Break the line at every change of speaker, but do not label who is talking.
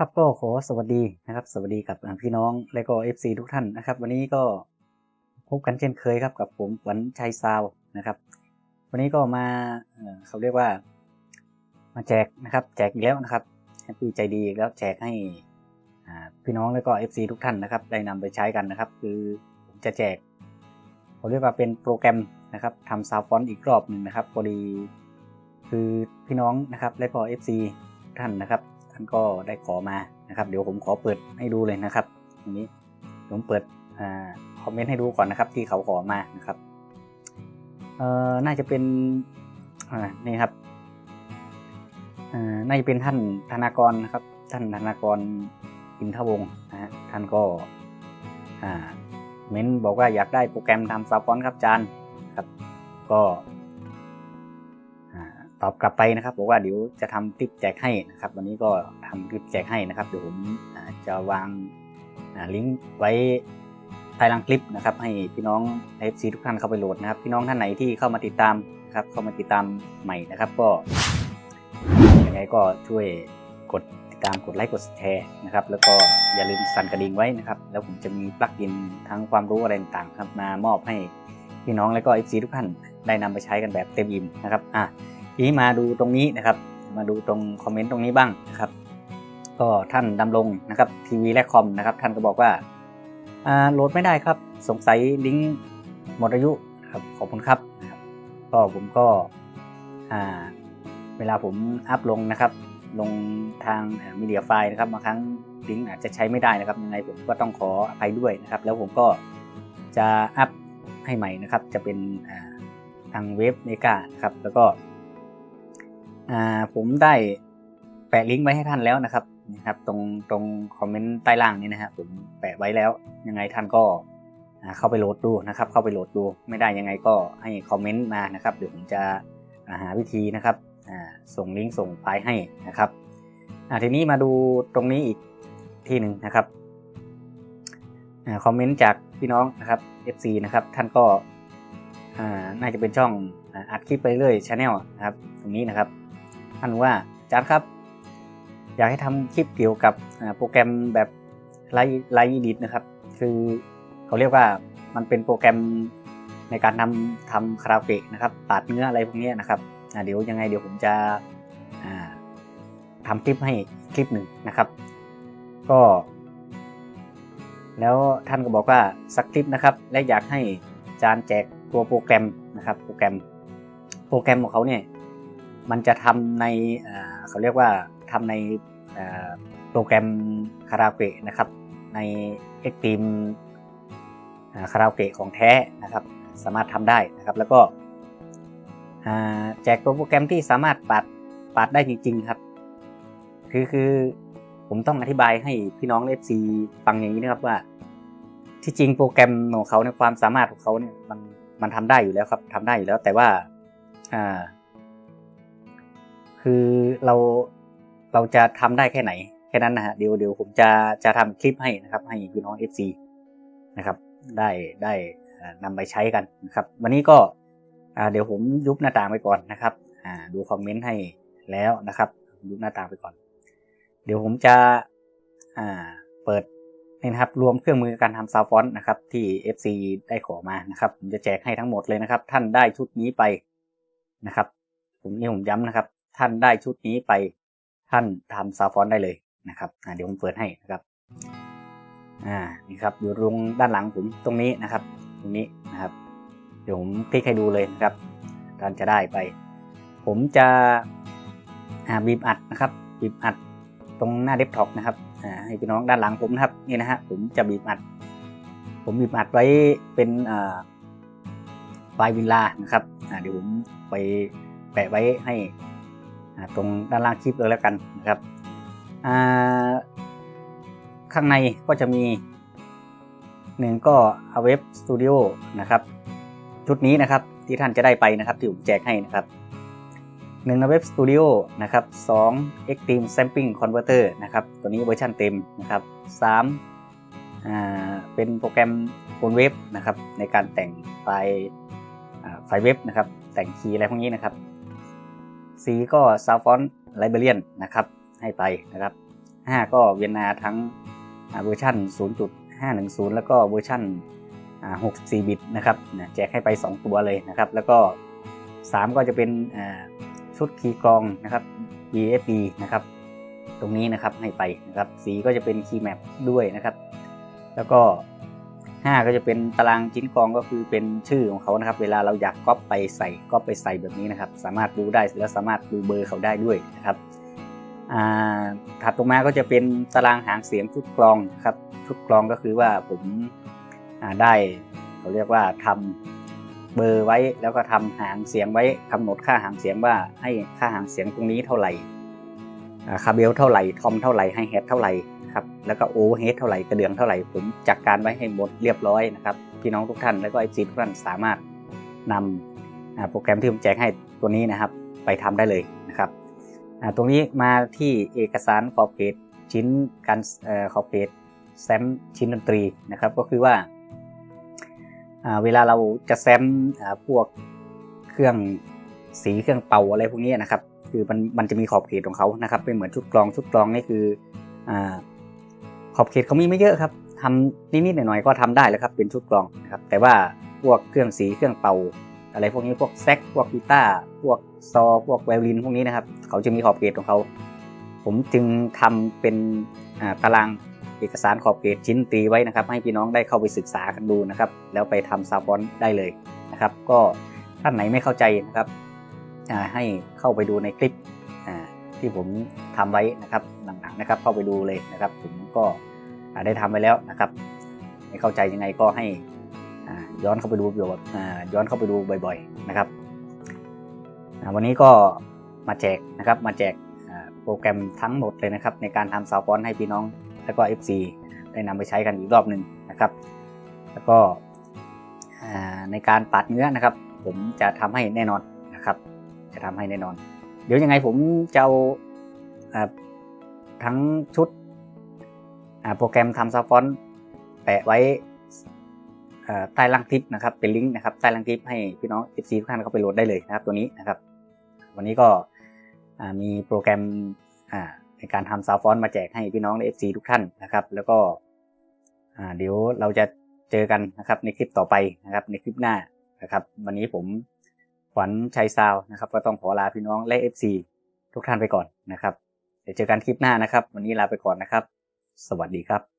ครับก็ขอสวัสดีนะครับ สวัสดีกับพี่น้องและก็ FC ทุกท่านนะครับ วันนี้ก็พบกันเช่นเคยครับกับผมวันชัยซาวนะครับ วันนี้ก็มาเขาเรียกว่า มาแจกนะครับ แจกอีกแล้วนะครับแฮปปี้ใจดีอีกแล้วแจกให้พี่น้องและก็ FC ทุกท่านนะครับ ได้นำไปใช้กันนะครับ คือผมจะแจกเขาเรียกว่าเป็นโปรแกรมนะครับทำซาวฟอนต์อีกรอบหนึ่งนะครับพอดีคือพี่น้องนะครับและก็ FC ทุกท่านนะครับ ท่านก็ได้ขอมานะครับ เดี๋ยวผมขอเปิดให้ดูเลยนะครับตรงนี้ผมเปิดอ่าคอมเมนต์ให้ดูก่อนนะครับที่เขาขอมานะครับเอ่อน่าจะเป็นนี่ครับอ่าน่าจะเป็นท่านธนากรนะครับ ท่านธนากรอินทวงศ์นะฮะท่านก็อ่าเม้นบอกว่าอยากได้โปรแกรมทำซาวฟอนต์ครับจารย์ครับ ก็ ตอบกลับไปนะครับบอกว่าเดี๋ยวจะทำคลิปแจกให้นะครับ วันนี้ก็ทำคลิปแจกให้นะครับ เดี๋ยวผมจะวางลิงก์ไว้ใต้ล่างคลิปนะครับ ให้พี่น้อง FC ทุกท่านเข้าไปโหลดนะครับ พี่น้องท่านไหนที่เข้ามาติดตามนะครับ เข้ามาติดตามใหม่นะครับ ก็ยังไงก็ช่วยกดติดตามกดไลค์กดแชร์นะครับ แล้วก็อย่าลืมสั่นกระดิ่งไว้นะครับ แล้วผมจะมีปลั๊กอินทั้งความรู้อะไรต่างๆครับมามอบให้พี่น้องและก็ FC ทุกท่านได้นำไปใช้กันแบบเต็มอิ่มนะครับอะ ทีนี้มาดูตรงนี้นะครับ มาดูตรงคอมเมนต์ตรงนี้บ้างนะครับ ก็ท่านดำรงนะครับทีวีและคอมนะครับ ท่านก็บอกว่าโหลดไม่ได้ครับ สงสัยลิงก์หมดอายุครับขอบคุณครับก็ผมก็เวลาผมอัพลงนะครับ ลงทางมีเดียไฟล์นะครับบางครั้งลิงก์อาจจะใช้ไม่ได้นะครับยังไงผมก็ต้องขออภัยด้วยนะครับ แล้วผมก็จะอัพให้ใหม่นะครับ จะเป็นทางเว็บเมกานะครับ แล้วก็ ผมได้แปะลิงก์ไว้ให้ท่านแล้วนะครับนะครับ ตรงตรงคอมเมนต์ใต้ล่างนี้นะครับผมแปะไว้แล้ว ยังไงท่านก็เข้าไปโหลดดูนะครับ เข้าไปโหลดดูไม่ได้ยังไงก็ให้คอมเมนต์มานะครับเดี๋ยวผมจะหาวิธีนะครับส่งลิงก์ส่งไฟล์ให้นะครับทีนี้มาดูตรงนี้อีกที่หนึ่งนะครับคอมเมนต์จากพี่น้องนะครับ FC นะครับท่านก็น่าจะเป็นช่องอัดคลิปไปเรื่อยชาแนลนะครับ ตรงนี้นะครับ ท่านว่าจารย์ครับ อยากให้ทำคลิปเกี่ยวกับโปรแกรมแบบไลไลดินะครับ คือเขาเรียกว่ามันเป็นโปรแกรมในการทำทำคาราโอเกะนะครับตัดเนื้ออะไรพวกนี้นะครับเดี๋ยวยังไงเดี๋ยวผมจะอ่าทำคลิปให้คลิปหนึ่งนะครับ ก็ แล้วท่านก็บอกว่าสักคลิปนะครับ และอยากให้จารย์แจกตัวโปรแกรมนะครับ โปรแกรม โปรแกรมของเขาเนี่ย มันจะทำในเขาเรียกว่าทำในโปรแกรมคาราโอเกะนะครับในเอ็กตีมคาราโอเกะของแท้นะครับ สามารถทำได้นะครับ แล้วก็แจกโปรแกรมที่สามารถปัดปัดได้จริง ๆ ครับ คือคือผมต้องอธิบายให้พี่น้องเอฟซีฟังอย่างนี้นะครับว่า ที่จริงโปรแกรมของเขาในความสามารถของเขาเนี่ยมันมันทำได้อยู่แล้วครับทำได้อยู่แล้วแต่ว่าอ่า คือเราเราจะทำได้แค่ไหนแค่นั้นนะฮะเดี๋ยวเดี๋ยวผมจะจะทำคลิปให้นะครับ ให้พี่น้อง FC นะครับ ได้ได้อ่านำไปใช้กันนะครับ วันนี้ก็เดี๋ยวผมยุบหน้าต่างไปก่อนนะครับดูคอมเมนต์ให้แล้วนะครับยุบหน้าต่างไปก่อน เดี๋ยวผมจะเปิดนี่นะครับ รวมเครื่องมือการทำซาวฟอนต์นะครับ ที่ FC ได้ขอมานะครับ ผมจะแจกให้ทั้งหมดเลยนะครับ ท่านได้ชุดนี้ไปนะครับ ผมนี่ผมย้ำนะครับ ท่านได้ชุดนี้ไปท่านทำซาฟอนได้เลยนะครับอ่าเดี๋ยวผมเปิดให้นะครับอ่านี่ครับอยู่ตรงด้านหลังผมตรงนี้นะครับ ตรงนี้นะครับ เดี๋ยวผมคลิกให้ดูเลยนะครับท่านจะได้ไป ผมจะอ่าบีบอัดนะครับบีบอัดตรงหน้าเดสก์ท็อปนะครับอ่าให้พี่น้องด้านหลังผมนะครับนี่นะฮะผมจะบีบอัด ผมบีบอัดไว้เป็นอ่าไฟล์วิลลานะครับอ่าเดี๋ยวผมไปแปะไว้ให้ ตรงด้านล่างคลิปเลยแล้วกันนะครับข้างในก็จะมีหนึ่งก็ a w e b Studio นะครับชุดนี้นะครับที่ท่านจะได้ไปนะครับที่ผมแจกให้นะครับหนึ่ง a w e b Studio นะครับสอง Extreme Sampling Converter นะครับตัวนี้เวอร์ชันเต็มนะครับสามเป็นโปรแกรมบนเว็บนะครับในการแต่งไฟล์ไฟล์เว็บนะครับแต่งคีย์อะไรพวกนี้นะครับ สีก็ s o u n d f o n t Librarian นะครับ ให้ไปนะครับ 5 ก็เวียนนาทั้งเวอร์ชัน0.510 แล้วก็เวอร์ชัน64 บิตนะครับแจกให้ไป 2 ตัวเลยนะครับ แล้วก็ 3 ก็จะเป็นชุดคีย์กรองนะครับ BFB นะครับ ตรงนี้นะครับให้ไปนะครับ สีก็จะเป็นคีย์แมปด้วยนะครับ แล้วก็ 5 ก็จะเป็นตารางชิ้นกรองก็คือเป็นชื่อของเขานะครับ เวลาเราอยากก๊อปไปใส่ก๊อปไปใส่แบบนี้นะครับ สามารถดูได้แล้วสามารถดูเบอร์เขาได้ด้วยนะครับถัดลงมาก็จะเป็นตารางหางเสียงชุดกรองครับชุดกรองก็คือว่าผมาได้เขาเรียกว่าทำเบอร์ไว้แล้วก็ทำหางเสียงไว้กำหนดค่าหางเสียงว่าให้ค่าหางเสียงตรงนี้เท่าไหร่ คาเบลเท่าไหร่ทอมเท่าไหร่ให้เฮดเท่าไหร่ครับแล้วก็โอเฮดเท่าไหร่กระเดื่องเท่าไหร่ผมจัดการไว้ให้หมดเรียบร้อยนะครับพี่น้องทุกท่านแล้วก็ไอซีทุกท่านสามารถนำอ่าโปรแกรมที่ผมแจกให้ตัวนี้นะครับ ไปทำได้เลยนะครับตรงนี้มาที่เอกสารขอบเขตชิ้นการเอ่อขอบเขตแซมชิ้นดนตรีนะครับ ก็คือว่าเวลาเราจะแซมพวกเครื่องสีเครื่องเป่าอะไรพวกนี้นะครับ คือมันมันจะมีขอบเขตของเขานะครับ เป็นเหมือนชุดกรองชุดกรองนี่คืออ่าขอบเขตเขามีไม่เยอะครับทำนิดๆหน่อยๆก็ทำได้แล้วครับ เป็นชุดกรองนะครับ แต่ว่าพวกเครื่องสีเครื่องเป่า อะไรพวกนี้พวกแซกพวกกีตาร์พวกซอ พวกไวโอลินพวกนี้นะครับ เขาจะมีขอบเขตของเขา ผมจึงทำเป็นตารางเอกสารขอบเขตชิ้นตีไว้นะครับ ให้พี่น้องได้เข้าไปศึกษากันดูนะครับ แล้วไปทำซาวฟอนต์ได้เลยนะครับ ก็ท่านไหนไม่เข้าใจนะครับ ให้เข้าไปดูในคลิปที่ผมทำไว้นะครับหลังๆนะครับ เข้าไปดูเลยนะครับ ผมก็ได้ทำไว้แล้วนะครับไม่เข้าใจยังไงก็ให้ย้อนเข้าไปดูบ่อยอ่าย้อนเข้าไปดูบ่อย ๆนะครับวันนี้ก็มาแจกนะครับมาแจกโปรแกรมทั้งหมดเลยนะครับ ในการทำซาวฟอนต์ให้พี่น้อง แล้วก็ FC ได้นำไปใช้กันอีกรอบหนึ่งนะครับ แล้วก็ในการปัดเนื้อนะครับ ผมจะทำให้แน่นอนนะครับ จะทำให้แน่นอน เดี๋ยวยังไงผมจะเอาทั้งชุดโปรแกรมทำซาวฟอนต์แปะไว้ใต้ล่างคลิปนะครับ เป็นลิงก์นะครับใต้ล่างคลิปให้พี่น้อง FC ทุกท่านเข้าไปโหลดได้เลยนะครับตัวนี้นะครับ วันนี้ก็มีโปรแกรมในการทำซาวฟอนต์มาแจกให้พี่น้องใน FC ทุกท่านนะครับ แล้วก็เดี๋ยวเราจะเจอกันนะครับในคลิปต่อไปนะครับในคลิปหน้านะครับ วันนี้ผม ขวัญชัยซาวนะครับก็ต้องขอลาพี่น้องและ FC ทุกท่านไปก่อนนะครับ เดี๋ยวเจอกันคลิปหน้านะครับ วันนี้ลาไปก่อนนะครับ สวัสดีครับ